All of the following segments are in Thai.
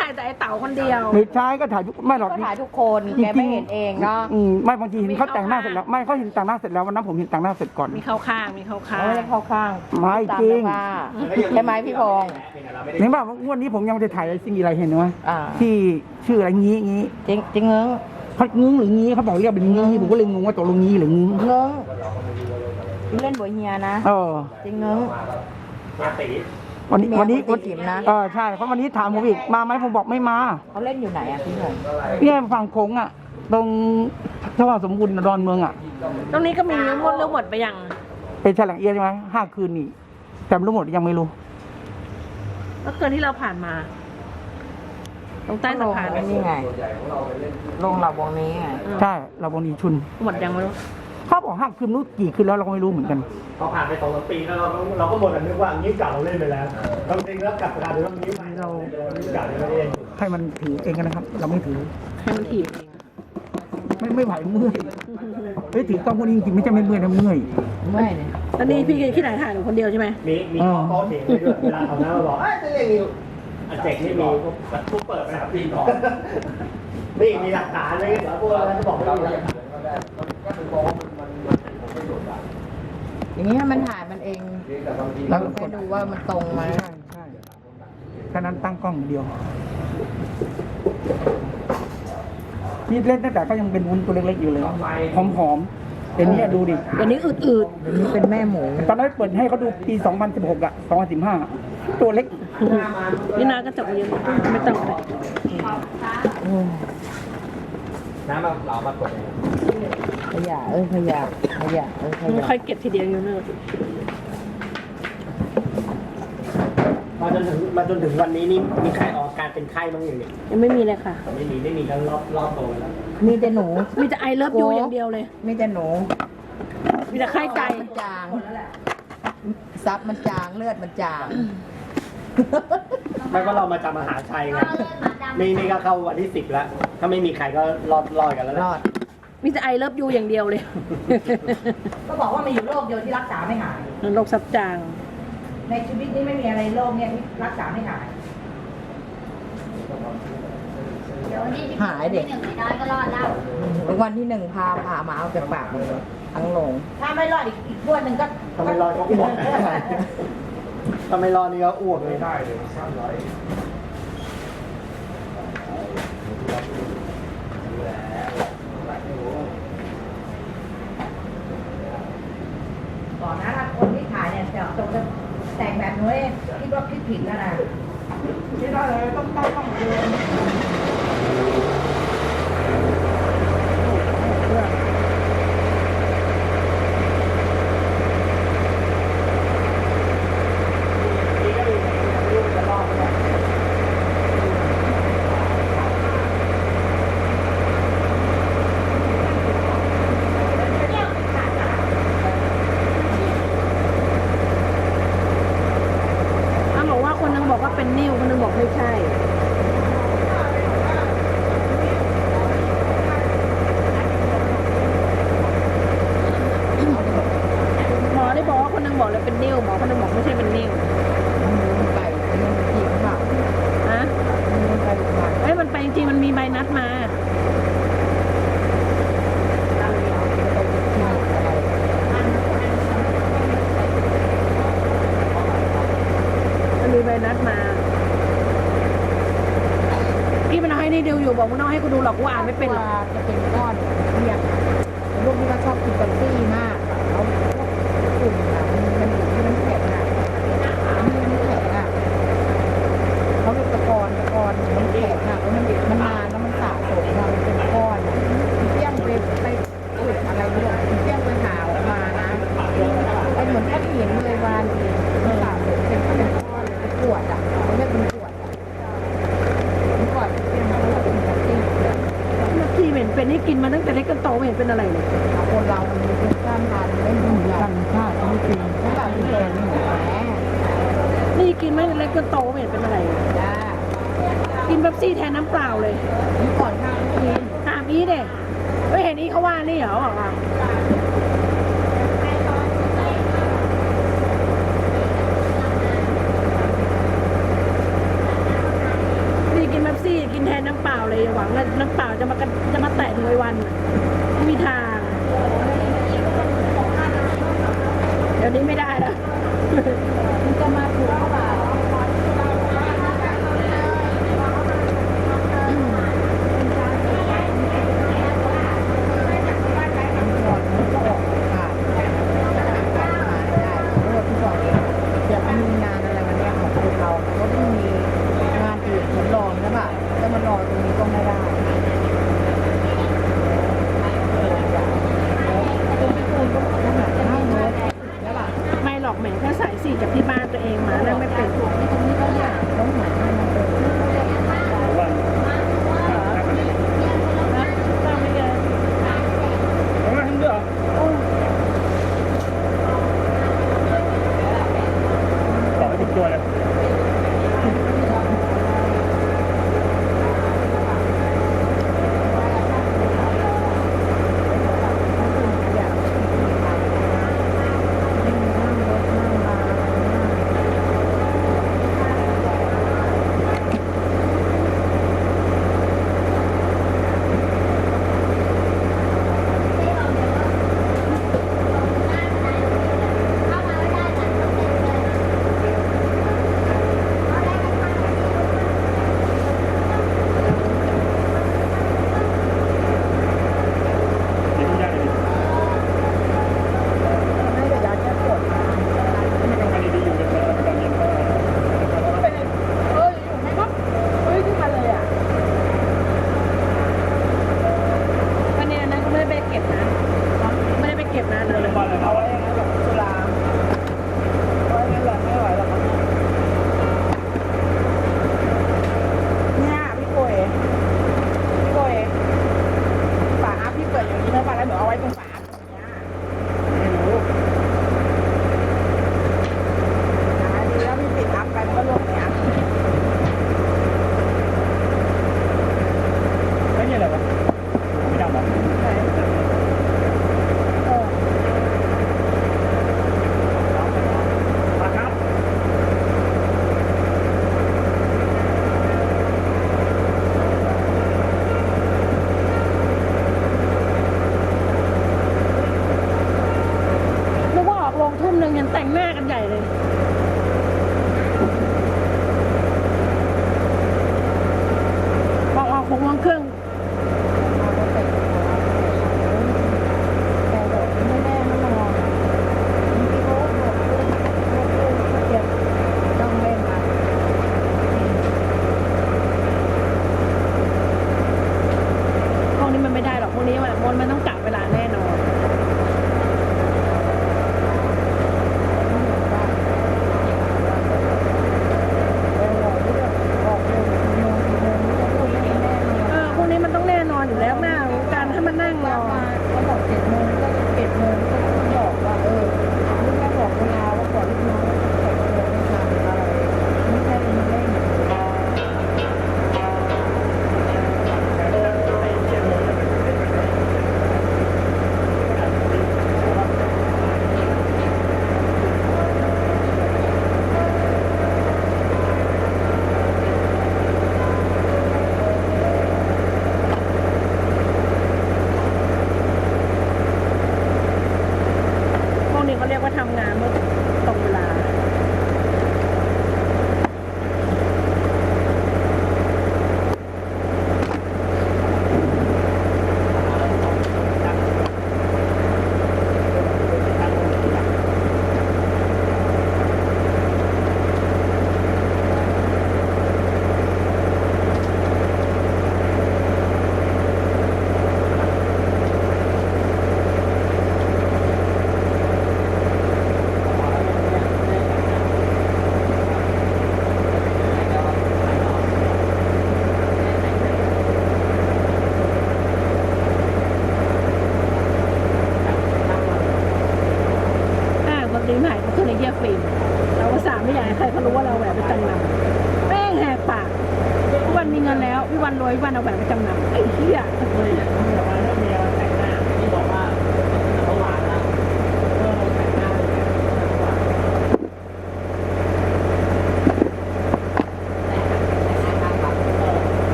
ถ่ายแต่ไอ้เต๋าคนเดียว ไม่ใช่ก็ถ่ายทุกไม่หรอกก็ถ่ายทุกคนแกไม่เห็นเองเนาะอืมไม่บางทีเห็นเขาแต่งหน้าเสร็จแล้วไม่เขาเห็นแต่งหน้าเสร็จแล้ววันนั้นผมเห็นแต่งหน้าเสร็จก่อน มีเข้าข้างมีเข้าข้างเขาไม่ได้เข้าข้างไม่ตามจริงเสื้อผ้าใช่ไหมพี่พงษ์เห็นป่ะงวดนี้ผมยังไม่ได้ถ่ายไอ้สิ่งอะไรเห็นไหมอ่าที่ชื่ออะไรงี้งี้จริงจริงเงิงเขางึ้งหรืองี้เขาบอกเรียกเป็นงี้ผมก็เลยงงว่าตกลงงี้หรืองึ้งเงิงพี่เล่นบวยเฮียนะเออจริงเงิง วันนี้เมียวันนี้คุณติ๋มนะ เออใช่เพราะวันนี้ถามผมอีกมาไหมผมบอกไม่มาเขาเล่นอยู่ไหนอะพี่พงษ์เนี่ยฝั่งโค้งอะ ตรงทว่าสมบูรณ์ดอนเมืองอะตรงนี้ก็มีเรื่องหมดเรื่องหมดไปยัง เป็นฉลังเอียใช่ไหมห้าคืนนี่แต่ไม่รู้หมดยังไม่รู้ เมื่อคืนที่เราผ่านมา ตรงใต้สะพานลงนี่ไงลงหลับวงนี้ไงใช่เราบางทีชุนหมดยังไม่รู้ เขาบอกห้าคืนนู้นกี่คืนแล้วเราก็ไม่รู้เหมือนกัน พอผ่านไปสองสามปีแล้วเราเราก็หมดอันนึกว่างี้เก่าเราเล่นไปแล้วความจริงแล้วกลับกลารว่างี้ใหม่เรางี้เก่าเราไม่ได้เล่นให้มันถือเองกันนะครับ เราไม่ถือ ให้มันถีบเองไม่ไม่ไหวเมื่อยเฮ้ยถือกล้องพวกนี้จริงๆไม่ใช่ไม่เมื่อยนะเมื่อยเมื่อยเนี่ยตอนนี้พี่ที่ไหนถ่ายหนูคนเดียวใช่ไหมมีมีข้อโต้เถียงกันด้วยเวลาเขาหน้ามาบอกเอ้ยจะเล่นงี้อันเจ็กนี่มีทุกเปิดไปครับปีก่อนนี่มีหลักฐานเลยเหรอพวกเราจะบอกไม่มีหลักฐา อย่างนี้ถ้ามันถ่ายมันเองแล้วแค่ดูว่ามันตรงไหมใช่ใช่แค่นั้นตั้งกล้องอย่างเดียวนี่เล่นตั้งแต่ก็ยังเป็นวุ้นตัวเล็กๆอยู่เลยผอมๆเดี๋ยวนี้ดูดิ เดี๋ยวนี้อืดเดี๋ยวนี้เป็นแม่หมู ตอนนั้นเปิดให้เขาดูปี 2016 อะ 2015 ตัวเล็ก ๆนี่นาก็จับไปเยอะไม่ต้องเลย น้ำเราเรามากด ขยะเออขยะขยะเออขมันยะค่อยเก็บทีเดียวอยู่เนอะมาจนถึงมาจนถึงวันนี้นี่มีใครออกอาการเป็นไข้บ้างอย่างนี้ยังไม่มีเลยค่ะ ไม่มีไม่มีทั้งรอบรอบโตแล้วมีแต่หนู มีแต่ไอเลิฟยูอย่างเดียวเลย มีแต่หนูมีแต่ไข้ใจ มันจางซับมันจางเลือดมันจางไม่ก็เรามาจำมหาชัยไงนี่นี่ก็เข้าวันที่สิบแล้ว ถ้าไม่มีใครก็รอดรอดกันแล้วแหรละอด มีแต่ไอเลิฟยูอย่างเดียวเลย ก็บอกว่ามีอยู่โรคเดียวที่รักษาไม่หาย โรคซับจาง ในชีวิตนี้ไม่มีอะไรโรคเนี่ยที่รักษาไม่หายหายเด็กหนึ่งไม่ได้ก็รอดแล้ว วันที่หนึ่งพาพามาเอาจากปากมันทั้งลงถ้าไม่รอดอีกอีกพวดหนึ่งก็ถ้าไม่รอดก็อ้วก ถ้าไม่รอดนี่ก็อ้วกเลย ได้เลยก่อนนะถ้าคนที่ถ่ายเนี่ยจะจงจะ เว้ยคิดว่าคิดผิดแล้วนะคิดว่าเลยต้องต้องต้องเดีย ว่าเป็นนิ่วคนนึงบอกไม่ใช่ หมอได้บอกว่าคนนึงบอกเลยเป็นนิ่วหมอคนนึงบอกไม่ใช่เป็นนิ่ว มันไปมันจริงเปล่า นะ มันไปหรือเปล่า เอ้ยมันไปจริงๆมันมีใบนัดมา มั นัดมาพี่มันเอาให้นี่เดียวอยู่บอกมึงต้องให้กูดูหรอกกูอ่านไม่เป็นหรอกจะเป็นก้อนเรียกลูกที่ก็ชอบกินเป๊ปซี่มาก กินมาตั้งแต่เล็กจนโตไม่เห็นเป็นอะไรเลยคนเรามันมีภูมิต้านทานไม่เหมืนกันชาติไม่จริงถ้าเราเป็นแกนี่แหละนี่กินมาตั้งแต่เล็กจนโตไม่เห็นเป็นอะไรกินเบบซี่แทนน้ำเปล่าเลยนี่ก่อนข้าวกินถามอีเด็กไม่เห็นอีเขาว่านี่เหรอบอกว่ากินเบบซี่กินแทนน้ำเปล่าเลยหวังว่าน้ำเปล่าจะมากันันไม่มีทาง เดี๋ยวนี้ไม่ได้แล้ว Go ahead.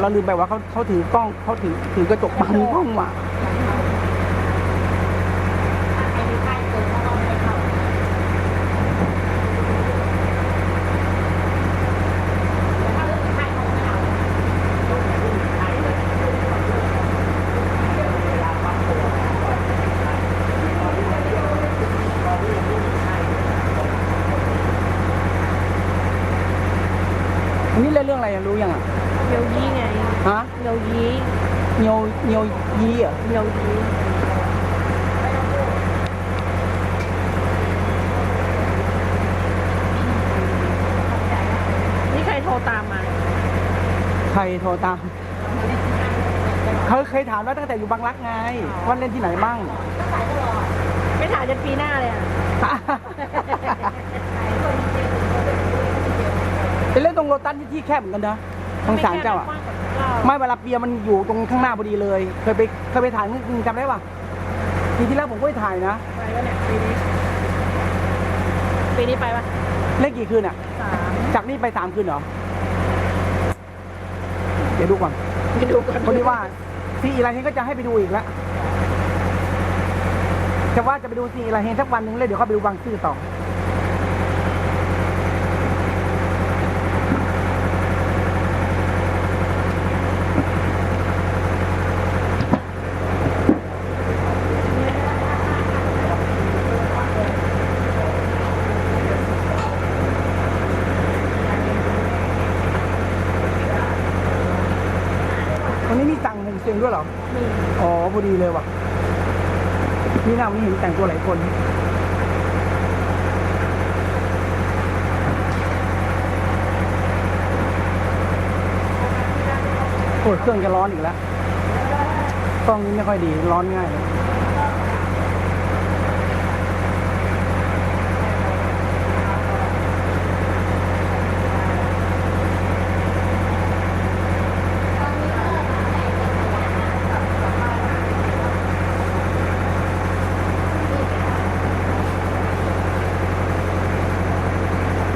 เราลืมไปว่าเขาเขาถือกล้องเขาถือถือกระจกบังกล้องว่ะอันนี้เล่เรื่องอะไรรู้ยังอะ เนียวยี้ไงฮะเนียวยี้เนียวเนียวยีเหรอะเนียวยี้นี่ใครโทรตามมา ใครโทรตามเขาเคยถามแล้วตั้งแต่อยู่บางรักไงว่าเล่นที่ไหนบ้าง ไม่ถ่ายจนปีหน้าเลยอะ ไปเล่นตรงโรตัสที่ที่แคบเหมือนกันนะ ตรงศาลเจ้าอะ ไม่เวลาเปียมันอยู่ตรงข้างหน้าพอดีเลย เคยไปเคยไปถ่ายมึงจำได้ปะปีที่แล้วผมก็ไปถ่ายนะไปวะเนี่ยปีนี้ปีนี้ไปปะเล่นกี่คืนอะสามจากนี่ไปสามคืนเหรอ เดี๋ยวดูก่อนไปดูก่อนคนที่ว่าซีอีไรเฮนก็จะให้ไปดูอีกแล้วจะว่าจะไปดูซีอีไรเฮนสักวันหนึ่งเลยเดี๋ยวเขาไปดูบางซื่อต่อ วันนี้มีสั่งหงเสียง ด้วยเหรอมีอ๋อพอดีเลยว่ะ นี่นาวันนี้เห็นแต่งตัวหลายคนโอ้ยเครื่องจะร้อนอีกแล้วกล้องนี้ไม่ค่อยดี ร้อนง่ายเลย